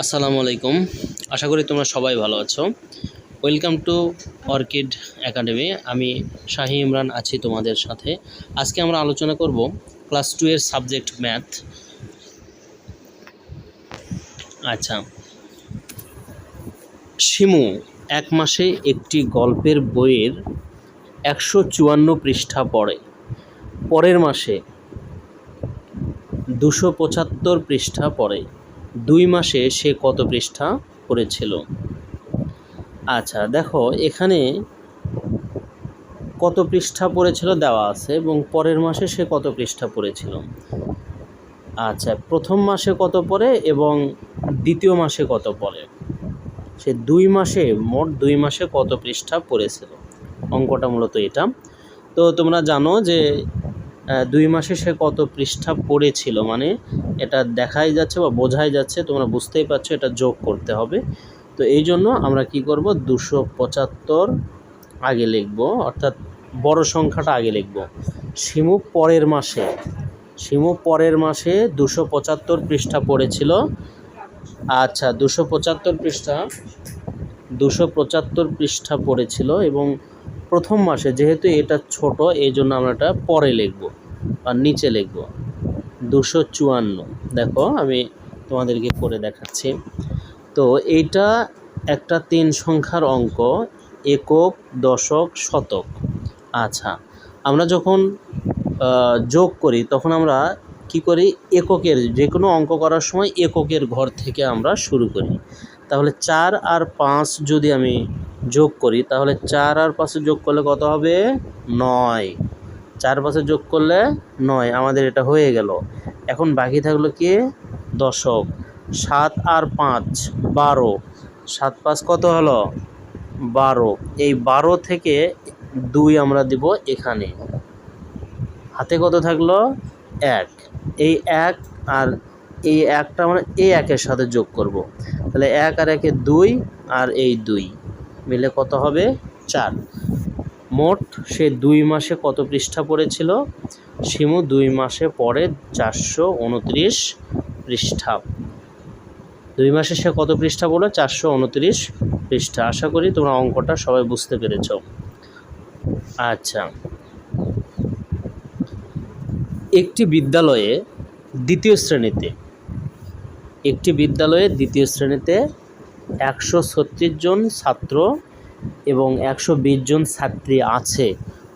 আসসালামু আলাইকুম। আশা করি তোমরা সবাই ভালো আছো। ওয়েলকাম টু অর্কিড একাডেমি আমি শাহি ইমরান আছি তোমাদের সাথে। আজকে আমরা আলোচনা করব ক্লাস টু এর সাবজেক্ট ম্যাথ। আচ্ছা। শিমু, এক মাসে একটি গল্পের বইয়ের একশো চুয়ান্ন পৃষ্ঠা পড়ে। পরের মাসে দুশো পঁচাত্তর পৃষ্ঠা পড়ে। দুই মাসে সে কত পৃষ্ঠা পড়েছিল আচ্ছা দেখো, এখানে কত পৃষ্ঠা পড়েছিল দেওয়া আছে এবং পরের মাসে সে কত পৃষ্ঠা পড়েছিল। আচ্ছা প্রথম মাসে কত পড়ে এবং দ্বিতীয় মাসে কত পড়ে? সে দুই মাসে, মোট দুই মাসে কত পৃষ্ঠা পড়েছিল? অঙ্কটা মূলত এটা। তো তোমরা জানো যে দুই মাসে সে কত পৃষ্ঠা পড়েছিল মানে এটা দেখাই যাচ্ছে বা বোঝাই যাচ্ছে, তোমরা বুঝতেই পারছ এটা যোগ করতে হবে। তো এই জন্য আমরা কি করব, দুশো পঁচাত্তর আগে লিখব, অর্থাৎ বড় সংখ্যাটা আগে লিখব। শিমু পরের মাসে, শিমু পরের মাসে দুশো পঁচাত্তর পৃষ্ঠা পড়েছিল। আচ্ছা দুশো পঁচাত্তর পৃষ্ঠা, দুশো পঁচাত্তর পৃষ্ঠা পড়েছিল এবং প্রথম মাসে, যেহেতু এটা ছোট, এই জন্য আমরা এটা পরে লিখব। আর নিচে লিখব দুশো চুয়ান্ন। দেখো, আমি তোমাদেরকে করে দেখাচ্ছি। তো এইটা একটা তিন সংখ্যার অঙ্ক, একক, দশক, শতক। আচ্ছা আমরা যখন যোগ করি, তখন আমরা কি করি? এককের যে কোনো অঙ্ক করার সময় এককের ঘর থেকে আমরা শুরু করি। তাহলে চার আর পাঁচ যদি আমি যোগ করি, তাহলে চার আর পাঁচে যোগ করলে কত হবে? নয়। চার পাঁচে যোগ করলে নয়, আমাদের এটা হয়ে গেল। এখন বাকি থাকল কি? দশক। সাত আর পাঁচ, বারো। সাত পাঁচ কত হলো? বারো। এই বারো থেকে দুই আমরা দিব এখানে। হাতে কত থাকল? এক। এই এক আর এই একটা আমরা এই একের সাথে যোগ করব। তাহলে এক আর একে দুই আর এই দুই। মিলে কত হবে? চার। মোট সে দুই মাসে কত পৃষ্ঠা পড়েছিল? শিমু দুই মাসে পড়ে চারশো উনত্রিশ পৃষ্ঠা। দুই মাসে সে কত পৃষ্ঠা পড়ল? চারশো উনত্রিশ পৃষ্ঠা। আশা করি তোমরা অঙ্কটা সবাই বুঝতে পেরেছ। আচ্ছা। একটি বিদ্যালয়ে দ্বিতীয় শ্রেণীতে, একটি বিদ্যালয়ে দ্বিতীয় শ্রেণীতে একশো ছত্রিশ জন ছাত্র এবং একশো বিশ জন ছাত্রী আছে।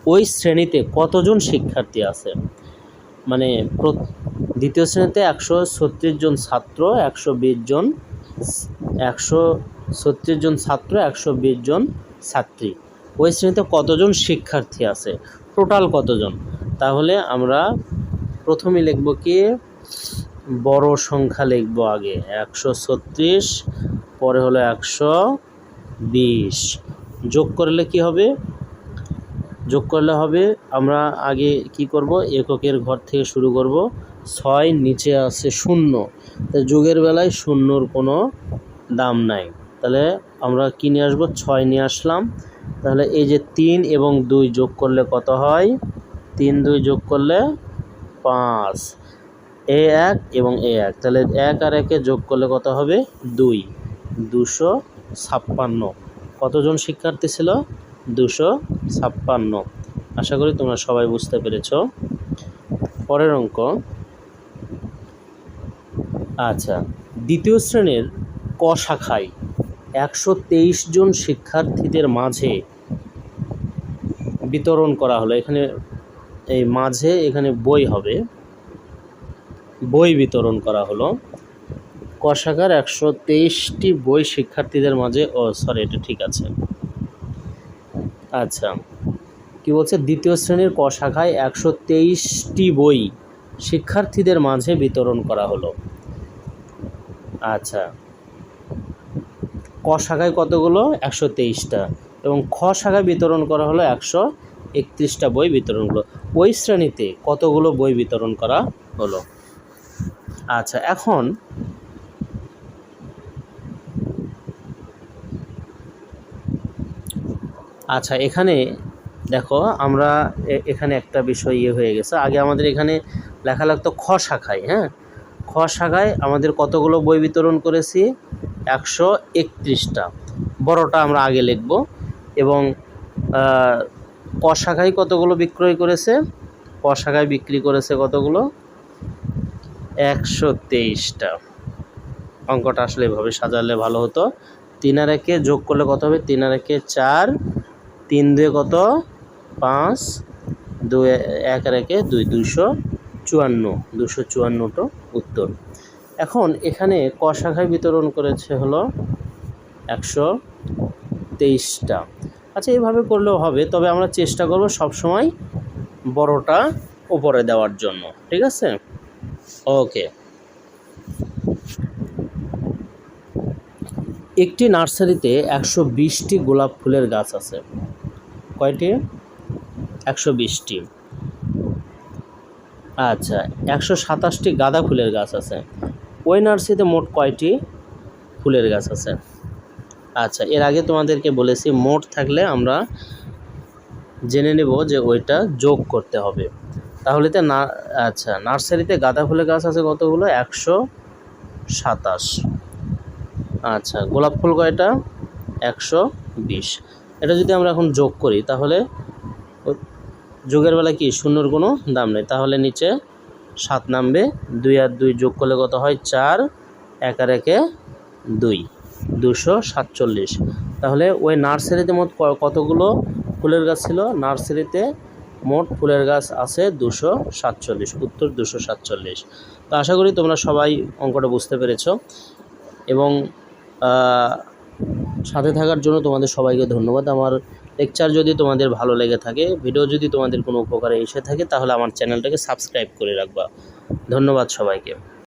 ওই শ্রেণীতে কতজন শিক্ষার্থী আছে? মানে দ্বিতীয় শ্রেণীতে একশো ছত্রিশ জন ছাত্র, একশো বিশ জন একশো ছত্রিশ জন ছাত্র, একশো বিশ জন ছাত্রী। ওই শ্রেণীতে কতজন শিক্ষার্থী আছে? টোটাল কতজন? তাহলে আমরা প্রথমে লিখব কি? বড় সংখ্যা লিখব আগে। একশো ছত্রিশ, পরে হলো একশো বিশ। যোগ করলে কি হবে? যোগ করলে হবে, আমরা আগে কি করব? এককের ঘর থেকে শুরু করব। ছয় নিচে আছে শূন্য। তা যোগের বেলায় শূন্যর কোনো দাম নাই। তাহলে আমরা কি নিয়ে আসব? ছয় নিয়ে আসলাম। তাহলে এই যে তিন এবং দুই যোগ করলে কত হয়? তিন, দুই যোগ করলে পাঁচ। এ এক এবং এ এক। তাহলে এক আর একে যোগ করলে কত হবে? দুই। দুশো ছাপ্পান্ন। কতজন শিক্ষার্থী ছিল? দুশো ছাপ্পান্ন। আশা করি তোমরা সবাই বুঝতে পেরেছ। পরের অঙ্ক। আচ্ছা দ্বিতীয় শ্রেণির ক শাখায় একশো তেইশ জন শিক্ষার্থীদের মাঝে বিতরণ করা হলো। এখানে এই মাঝে এখানে বই হবে। বই বিতরণ করা হলো। ক শাখার একশো তেইশটি বই শিক্ষার্থীদের মাঝে, ও সরি এটা ঠিক আছে। আচ্ছা কি বলছে? দ্বিতীয় শ্রেণির ক শাখায় একশো তেইশটি বই শিক্ষার্থীদের মাঝে বিতরণ করা হলো। আচ্ছা ক শাখায় কতগুলো? একশো তেইশটা। এবং খ শাখায় বিতরণ করা হলো একশো একত্রিশটা বই বিতরণ হলো। ওই শ্রেণীতে কতগুলো বই বিতরণ করা হলো? আচ্ছা এখন আচ্ছা এখানে দেখো, আমরা এখানে একটা বিষয় ইয়ে হয়ে গেছে। আগে আমাদের এখানে লেখা লাগতো খ শাখায় হ্যাঁ? খ শাখায় আমাদের কতগুলো বই বিতরণ করেছি? একশো একত্রিশটা। বড়টা আমরা আগে লিখব। এবং ক শাখায় কতগুলো বিক্রয় করেছে? ক শাখায় বিক্রি করেছে কতগুলো? একশো তেইশটা। অঙ্কটা আসলে এভাবে সাজালে ভালো হতো। তিন আর একে যোগ করলে কত হবে? তিন আর একে চার। তিন দুয়ে কত? পাঁচ দুই এক আর একে দুই, দুইশো চুয়ান্ন। দুশো চুয়ান্নটো উত্তর। এখন এখানে ক শাখায় বিতরণ করেছে হলো একশো তেইশটা। আচ্ছা এইভাবে করলেও হবে, তবে আমরা চেষ্টা করব সবসময় বড়টা উপরে দেওয়ার জন্য, ঠিক আছে? ওকে। একটি নার্সারিতে একশো বিশটি গোলাপ ফুলের গাছ আছে। কয়টি? একশো বিশটি। আচ্ছা একশো সাতাশটি গাঁদা ফুলের গাছ আছে। ওই নার্সারিতে মোট কয়টি ফুলের গাছ আছে? আচ্ছা এর আগে তোমাদেরকে বলেছি, মোট থাকলে আমরা জেনে নেব যে ওইটা যোগ করতে হবে। তাহলে তো না আচ্ছা নার্সারিতে গাঁদা ফুলের গাছ আছে কতগুলো? একশো সাতাশ। আচ্ছা গোলাপ ফুল কয়টা? একশো বিশ। এটা যদি আমরা এখন যোগ করি, তাহলে যোগের বেলা কি শূন্যর কোনো দাম নেই, তাহলে নিচে সাত নামবে, দুই আর দুই যোগ করলে কত হয়? চার, এক আর একে দুই, দুশো সাতচল্লিশ। তাহলে ওই নার্সারিতে মোট কতগুলো ফুলের গাছ ছিল? নার্সারিতে মোট ফুলের গাছ আছে দুশো সাতচল্লিশ, উত্তর দুশো সাতচল্লিশ। তো আশা করি তোমরা সবাই অঙ্কটা বুঝতে পেরেছ এবং সাথে থাকার জন্য তোমাদের সবাইকে ধন্যবাদ। আমার লেকচার যদি তোমাদের ভালো লেগে থাকে ভিডিও যদি তোমাদের কোনো উপকারে এসে থাকে, তাহলে আমার চ্যানেলটাকে সাবস্ক্রাইব করে রাখবা। ধন্যবাদ সবাইকে।